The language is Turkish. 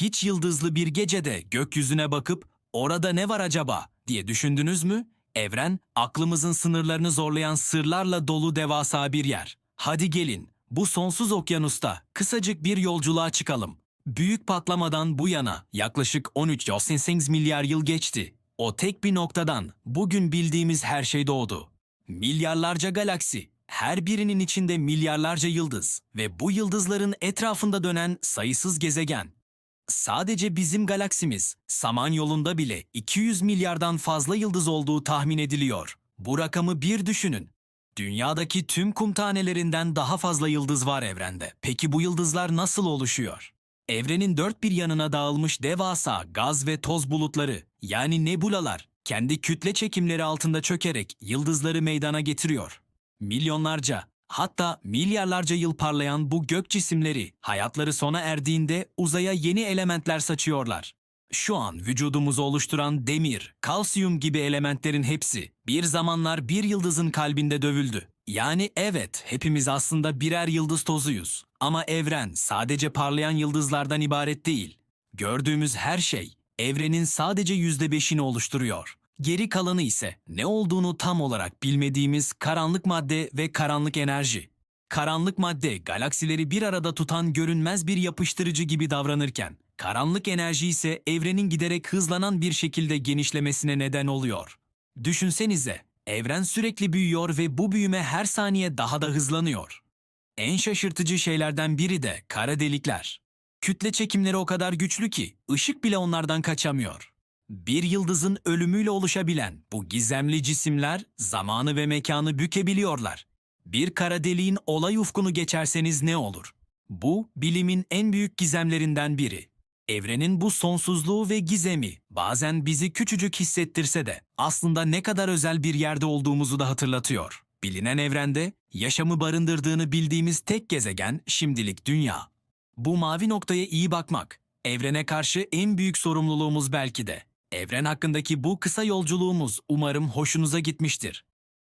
Hiç yıldızlı bir gecede gökyüzüne bakıp orada ne var acaba diye düşündünüz mü? Evren aklımızın sınırlarını zorlayan sırlarla dolu devasa bir yer. Hadi gelin bu sonsuz okyanusta kısacık bir yolculuğa çıkalım. Büyük patlamadan bu yana yaklaşık 13 milyar yıl geçti. O tek bir noktadan bugün bildiğimiz her şey doğdu. Milyarlarca galaksi, her birinin içinde milyarlarca yıldız ve bu yıldızların etrafında dönen sayısız gezegen. Sadece bizim galaksimiz, Samanyolu'nda bile 200 milyardan fazla yıldız olduğu tahmin ediliyor. Bu rakamı bir düşünün. Dünyadaki tüm kum tanelerinden daha fazla yıldız var evrende. Peki bu yıldızlar nasıl oluşuyor? Evrenin dört bir yanına dağılmış devasa gaz ve toz bulutları yani nebulalar kendi kütle çekimleri altında çökerek yıldızları meydana getiriyor. Milyonlarca hatta milyarlarca yıl parlayan bu gök cisimleri hayatları sona erdiğinde uzaya yeni elementler saçıyorlar. Şu an vücudumuzu oluşturan demir, kalsiyum gibi elementlerin hepsi bir zamanlar bir yıldızın kalbinde dövüldü. Yani evet, hepimiz aslında birer yıldız tozuyuz. Ama evren sadece parlayan yıldızlardan ibaret değil. Gördüğümüz her şey evrenin sadece yüzde beşini oluşturuyor. Geri kalanı ise ne olduğunu tam olarak bilmediğimiz karanlık madde ve karanlık enerji. Karanlık madde galaksileri bir arada tutan görünmez bir yapıştırıcı gibi davranırken, karanlık enerji ise evrenin giderek hızlanan bir şekilde genişlemesine neden oluyor. Düşünsenize, evren sürekli büyüyor ve bu büyüme her saniye daha da hızlanıyor. En şaşırtıcı şeylerden biri de kara delikler. Kütle çekimleri o kadar güçlü ki ışık bile onlardan kaçamıyor. Bir yıldızın ölümüyle oluşabilen bu gizemli cisimler zamanı ve mekanı bükebiliyorlar. Bir kara deliğin olay ufkunu geçerseniz ne olur? Bu bilimin en büyük gizemlerinden biri. Evrenin bu sonsuzluğu ve gizemi bazen bizi küçücük hissettirse de aslında ne kadar özel bir yerde olduğumuzu da hatırlatıyor. Bilinen evrende yaşamı barındırdığını bildiğimiz tek gezegen şimdilik Dünya. Bu mavi noktaya iyi bakmak, evrene karşı en büyük sorumluluğumuz belki de. Evren hakkındaki bu kısa yolculuğumuz umarım hoşunuza gitmiştir.